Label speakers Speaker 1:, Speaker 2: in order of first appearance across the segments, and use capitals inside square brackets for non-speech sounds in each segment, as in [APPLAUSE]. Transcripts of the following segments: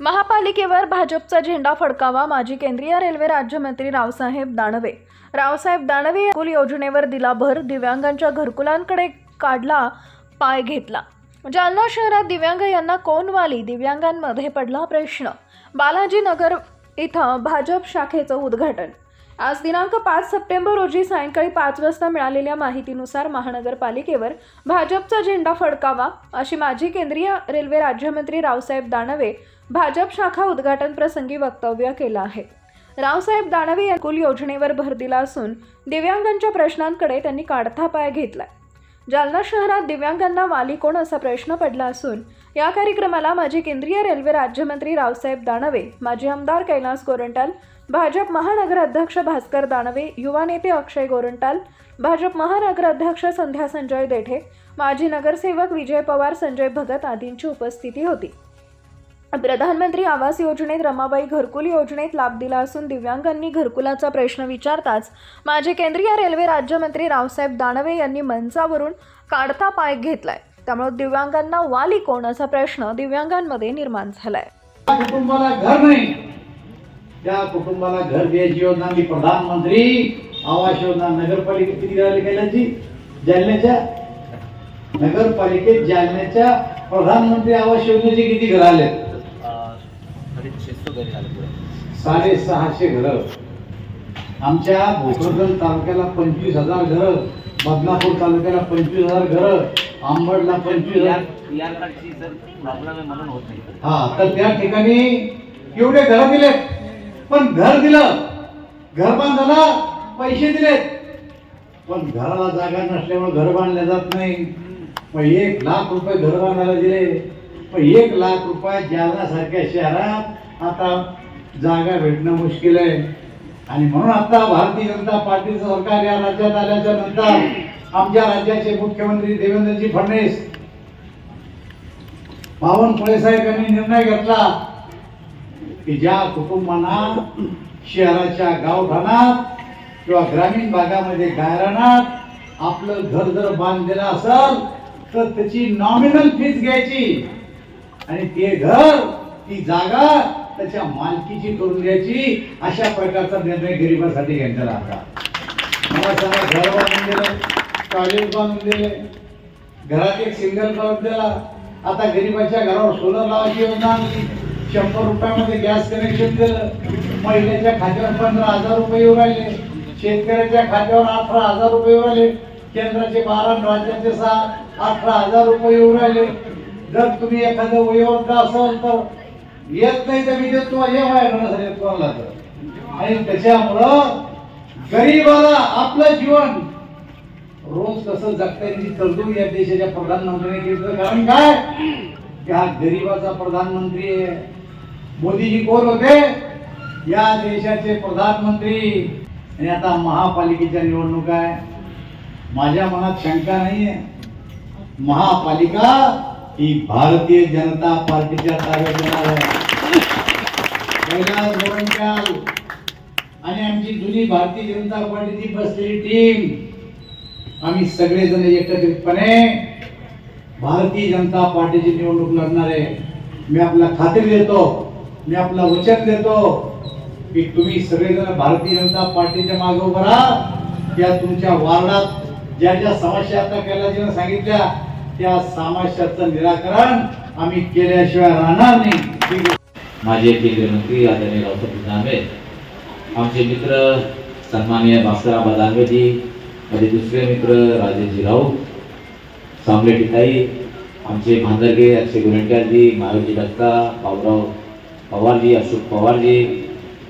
Speaker 1: महापालिकेवर भाजपचा झेंडा फडकावा माजी केंद्रीय रेल्वे राज्यमंत्री रावसाहेब दानवे. रावसाहेब दानवे कुल योजनेवर दिला भर दिव्यांगांच्या घरकुलांकडे काढला पाय घेतला. जालना शहरात दिव्यांग यांना कोण वाली? दिव्यांगांमध्ये पडला प्रश्न. बालाजी नगर इथं भाजप शाखेचं उद्घाटन. आज दिनांक पाच सप्टेंबर रोजी सायंकाळी पाच वाजता मिळालेल्या माहितीनुसार महानगरपालिकेवर भाजपचा झेंडा फडकावा अशी माजी केंद्रीय रेल्वे राज्यमंत्री रावसाहेब दानवे भाजप शाखा उद्घाटन प्रसंगी वक्तव्य केलं आहे. रावसाहेब दानवे या कुल योजनेवर भर दिला असून दिव्यांगांच्या प्रश्नांकडे त्यांनी काढता पाय घेतलाय. जालना शहरात दिव्यांगांना वाली कोण असा प्रश्न पडला असून या कार्यक्रमाला माजी केंद्रीय रेल्वे राज्यमंत्री रावसाहेब दानवे माजी आमदार कैलास गोरंटाल भाजप महानगर अध्यक्ष भास्कर दानवे युवा नेते अक्षय गोरंटाल भाजप महानगर अध्यक्ष संध्या संजय देठे माजी नगरसेवक विजय पवार संजय भगत आदींची उपस्थिती होती. प्रधानमंत्री आवास योजनेत रमाबाई घरकुल योजनेत लाभ दिला असून दिव्यांगांनी घरकुलाचा प्रश्न विचारताच माजी केंद्रीय रेल्वे राज्यमंत्री रावसाहेब दानवे यांनी मंचावरून काढता पाय घेतलाय. त्यामुळे दिव्यांगांना वाली कोण असा प्रश्न दिव्यांगांमध्ये निर्माण झालाय.
Speaker 2: कुटुंबाला घर नाही. त्या कुटुंबाला घर द्यायची योजना मी प्रधानमंत्री आवास योजना नगरपालिकेत किती केल्याची जालन्याच्या? नगरपालिकेत जालन्याच्या प्रधानमंत्री आवास योजनेचे किती घर आले
Speaker 3: साडेशेसो घरी झालं पुढे.
Speaker 2: साडेसहाशे घर. आमच्या भोकरदन तालुक्याला पंचवीस हजार घर बदनापूर तालुक्याला पंचवीस हजार घर आंबडला पंचवीस हजार.
Speaker 3: पीआर कार्डची जर प्रॉब्लेम आहे म्हणून होत नाही.
Speaker 2: हा तर त्या ठिकाणी एवढे घर दिले पण घर दिलं. घर बांधायला पैसे दिलेत. पण घराला जागा नसल्यामुळे घर बांधले जात नाही. मग एक लाख रुपये घर बांधायला दिले. पण एक लाख रुपये जालनासारख्या शहरात आता जागा भेटणं मुश्किल आहे. आणि म्हणून आता भारतीय जनता पार्टीचं सरकार या राज्यात आल्याच्यानंतर आमच्या राज्याचे मुख्यमंत्री देवेंद्रजी फडणवीस बावनकुळे साहेब यांनी निर्णय घेतला की ज्या कुटुंबांना शहराच्या गावठाणात किंवा ग्रामीण भागामध्ये गायरानात आपलं घर जर बांधलेलं असेल तर त्याची नॉमिनल फीज घ्यायची. आणि ते घर ती जागा त्याच्या मालकीची करून द्यायची अशा प्रकारचा निर्णय गरिबासाठी घेतलेला होता. मला सांगा घर बांधून दिलं कॉलेज बांधून दिले घरात एक सिंगल बांधून दिला. आता गरिबाच्या घरावर सोलर लावायची योजना आणली. शंभर रुपयामध्ये गॅस कनेक्शन दिलं. महिलेच्या खात्यावर पंधरा हजार रुपये येऊ राहिले. शेतकऱ्याच्या खात्यावर अठरा हजार रुपये येऊ राहिले. केंद्राचे बारा राज्याचे सहा अठरा हजार रुपये येऊ राहिले. जर तुम्ही एखादं वयोवृद्ध असाल तर येत नाही तर मी देतो. हे वाया करण्यासाठी तुम्हाला तर. आणि त्याच्यामुळं गरीबाला आपलं जीवन रोज कसं जगता येईल तरतूद या देशाच्या प्रधानमंत्र्यांनी केलं कारण काय? की हा गरीबाचा प्रधानमंत्री आहे. मोदीजी कोण होते? या देशाचे प्रधानमंत्री. आणि आता महापालिकेच्या निवडणूक आहे. माझ्या मनात शंका नाहीये. महापालिका ही भारतीय जनता पार्टीच्या ताब्यात येणार आहे. कैलास गोरंट्याल आणि आमची जुनी भारतीय जनता पार्टीची बसलेली टीम आम्ही सगळेजण एकत्रितपणे भारतीय जनता पार्टीची निवडणूक लढणार आहे. मी आपला खात्री देतो मी आपला वचन देतो की तुम्ही सगळेजण भारतीय जनता पार्टीच्या मागे उभं राहा. त्या तुमच्या वार्डात ज्या ज्या समस्या आता कैलाजीनं सांगितल्या त्या समस्याचं निराकरण आम्ही केल्याशिवाय राहणार नाही.
Speaker 3: माझे केंद्रीय मंत्री आदरणीय रावसाहेब दानवे आमचे मित्र सन्माननीय भास्कराबा दानवेजी माझे दुसरे मित्र राजेशजी राऊत सामले टिकाई आमचे भांदरगे अक्षय गोरंट्यालजी महावीरजी दत्ता बाबुराव पवारजी अशोक पवारजी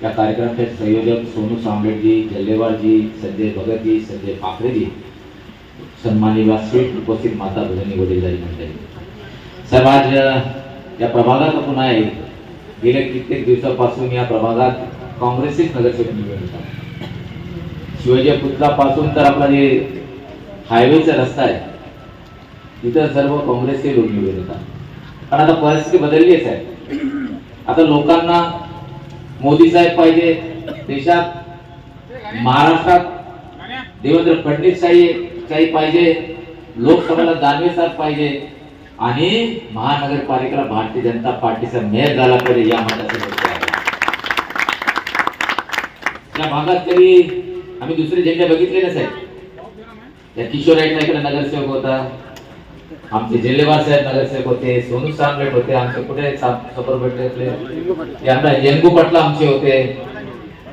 Speaker 3: या कार्यक्रमाचे संयोजक सोनू सामलेटजी जल्लेवारजी संजय भगतजी संजय पाखरेजी सन्मानी व्यासपीठ उपस्थित माता भगिनी वडीलधारी मंडळी साहेब आज या प्रभागात आपण आहे. गेल्या कित्येक दिवसापासून या प्रभागात काँग्रेसचेच नगरसेवक निवडून आहे शिवाजी पुतळापासून तर आपला जे हायवेचा रस्ता आहे तिथं सर्व काँग्रेसचे लोक निवडून येतात. पण आता परिस्थिती बदललीच आहे आता लोकांना मोदी साहेब पाहिजे देशात महाराष्ट्रात देवेंद्र फडणवीस साहेब काही पाहिजे लोकसभेला दानवे साहेब पाहिजे आणि महानगरपालिकेला भारतीय जनता पार्टीचा मेयर झाला पाहिजे या मताचे भागात तरी आम्ही दुसरे झेंडे बघितले ना साहेब या किशोर ऐकला इकडे नगरसेवक होता. आमचे जिल्हेवार साहेब नगरसेवक होते सोनू सांगलेट होते आमचे कुठे सफर भेटले आपले. यंदा येंगू पटला आमचे होते.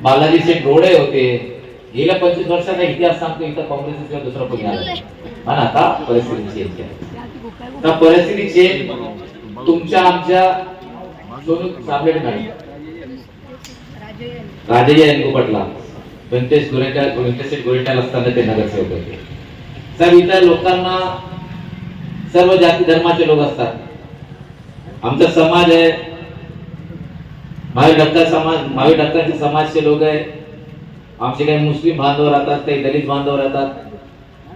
Speaker 3: बालाजी शेठ रोडे होते. गेल्या पंचवीस वर्षाचा इतिहास सांगतो इथं काँग्रेस दुसरा कोणी आला पण आता परिस्थिती चेंज आहे त्या परिस्थिती चेंज तुमच्या आमच्या सोनू साबळे मॅडम राजय यांनी पटला व्यंकटेश गोरेटा व्यंकटेश गोरेटाल असताना ते नगरसेवक होते. साहेब इतर लोकांना सर्व जाती धर्माचे लोक असतात. आमचा समाज आहे महावीर डक्का समाज महावीर डक्काचे समाजचे लोक आहे. आमचे काही मुस्लिम बांधव राहतात काही दलित बांधव राहतात.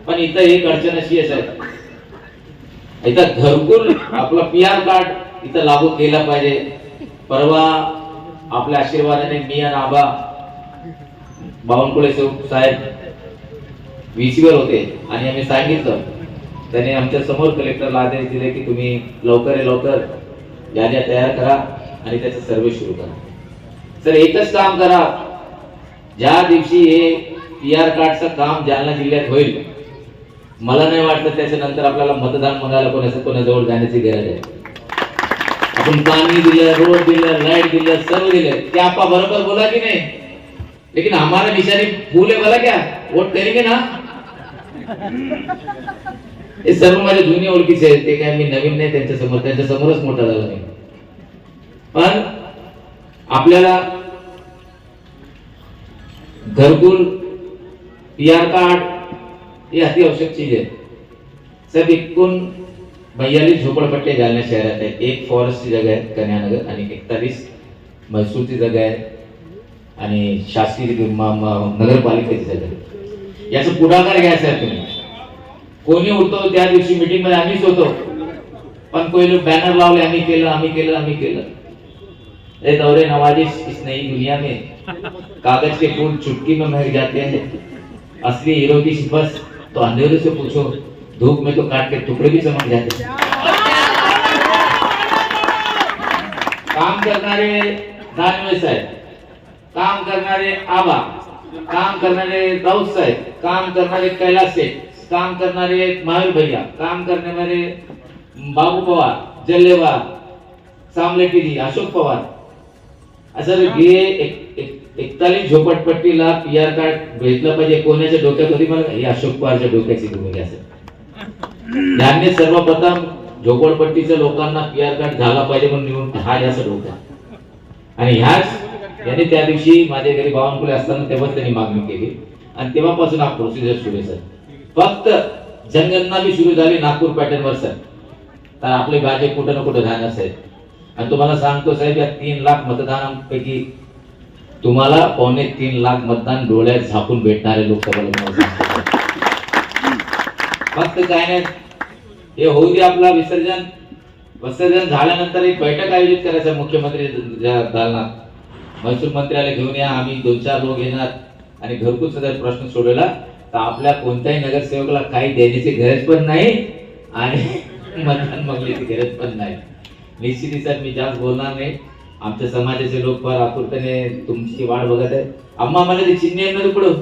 Speaker 3: पण इथं एक अडचण अशी आहे साहेब. इथं घरकुल आपला पी आर कार्ड इथं लागू केला पाहिजे. परवा आपल्या आशीर्वादाने मी आणि आबा बावनकुळे साहेब व्हीसीवर होते आणि आम्ही सांगितलं. त्याने आमच्यासमोर कलेक्टरला आदेश दिले की तुम्ही लवकर लवकर. याद्या तयार करा आणि त्याचं सर्वे सुरू करा. सर एकच काम करा. ज्या दिवशी हे पी आर कार्डचं काम जालना जिल्ह्यात होईल मला नाही वाटलं त्याच्यानंतर आपल्याला मतदान मागायला कोणाचं कोणाजवळ जाण्याची गरज आहे. आपण पाणी दिलं रोड दिलं लाइट दिलं सर्व दिलं ते आपा बरोबर बोला की नहीं? लेकिन हमारा निशानी फूल है बोला क्या? वोट करेंगे ना? हे सर्व माझ्या जुन्या ओळखीचे आहेत ते काय मी नवीन नाही त्यांच्यासमोर त्यांच्या समोरच मोठा झाला नाही पण आपल्याला घरकुल पी आर कार्ड ही अति आवश्यक चीज आहे साहेब एकूण बयालीस झोपडपट्टे जालना शहरात आहेत. एक फॉरेस्टची जागा आहे कन्यानगर आणि एकतालीस म्हैसूरची जागा आहे आणि शासकीय नगरपालिकेची जागा आहे. याचा पुढाकार घ्यायचा आहे तुम्ही. कोणी उठतो त्या दिवशी मीटिंगमध्ये आम्हीच होतो. पण कोई बॅनर लावले आम्ही केलं आम्ही केलं आम्ही केलं. ए दौरे नवाजिश इस नई दुनिया में कागज़ के फूल चुटकी में महक जाते हैं। असली हीरो की बस तो अंधेरे से पूछो, धूप में तो काट के टुकड़े भी चमक जाते हैं। काम करणारे दानवे साहेब, काम करणारे आबा, काम करणारे राऊत साहेब, काम करणारे कैलास शेठ काम करणारे महावीर भैया, काम करणारे बाबू पवार, जल्लेवार सामलेटिरी अशोक पवार। असं हे एकतालीस झोपडपट्टीला पी आर कार्ड भेटलं पाहिजे. कोणाच्या डोक्यात होती? मला ही अशोक पवारच्या डोक्याची भूमिका असेल त्यांनी सर्वप्रथम झोपडपट्टीच्या लोकांना पी आर कार्ड झाला पाहिजे म्हणून निवडून हा जास्त डोका आणि ह्याच याने त्या दिवशी माझ्या घरी बावनकुळे असताना तेव्हाच त्यांनी मागणी केली. आणि तेव्हापासून हा प्रोसिजर सुरू आहे सर. फक्त जनगणना बी सुरू झाली नागपूर पॅटर्न वर सर. तर आपले भाजप कुठं ना कुठं राहणार साहेब आणि तुम्हाला सांगतो साहेब या तीन लाख मतदानांपैकी तुम्हाला पावणे तीन लाख मतदान डोळ्यात झाकून भेटणारे लोक फक्त काय नाही हे होऊ दे आपला विसर्जन. विसर्जन झाल्यानंतर एक बैठक आयोजित करायचं मुख्यमंत्री दालनात. महसूल मंत्र्याला घेऊन या आम्ही दोन चार लोक येणार आणि घरकुल जर प्रश्न सोडवला. तर आपल्या कोणत्याही नगरसेवकाला काही देण्याची गरज पण नाही आणि [LAUGHS] मतदान मागण्याची गरज पण नाही. निश्चित सर मी जास्त बोलणार नाही. आमच्या समाजाचे लोक फार आतुरतेने तुमची वाट बघत आहे अम्मा मला ते चिन्ह ना तुकडं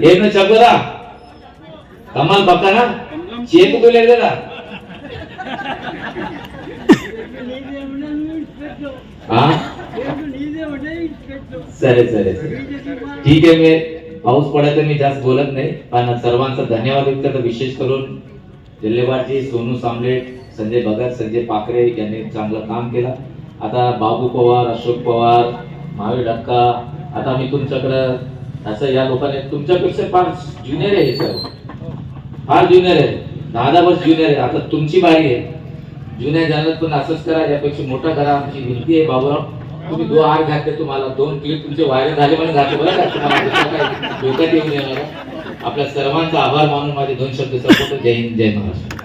Speaker 3: हे ना चकोरा कमाल पक्का ना? चेक तो ले लेना हा? सरे सरे ठीक आहे मी पाऊस पडत मी जास्त बोलत नाही. पण सर्वांचा धन्यवाद व्यक्त विशेष करून जिल्हेवारजी सोनू सामलेट संजय भगत संजय पाखरे यांनी चांगलं काम केलं. आता बाबू पवार अशोक पवार महावीर डक्का आता मी तुमच्याकडं असं या लोकांनी तुमच्यापेक्षा फार ज्युनियर आहे सर फार ज्युनियर आहे. दहा दहा वर्ष ज्युनियर आहे. आता तुमची बारी आहे. जुन्या जाण्यात पण असंच करा. यापेक्षा मोठा करा. आमची विनंती आहे बाबूराव. तुम्ही दो हार घातले तुम्हाला. दोन क्लिप तुमचे व्हायरल झाले म्हणून घातले बरं का? तुम्हाला धोक्यात डोक्यात येऊन येणार आपल्या सर्वांचा आभार मानून माझे दोन शब्द संपवतो. जय हिंद जय महाराष्ट्र.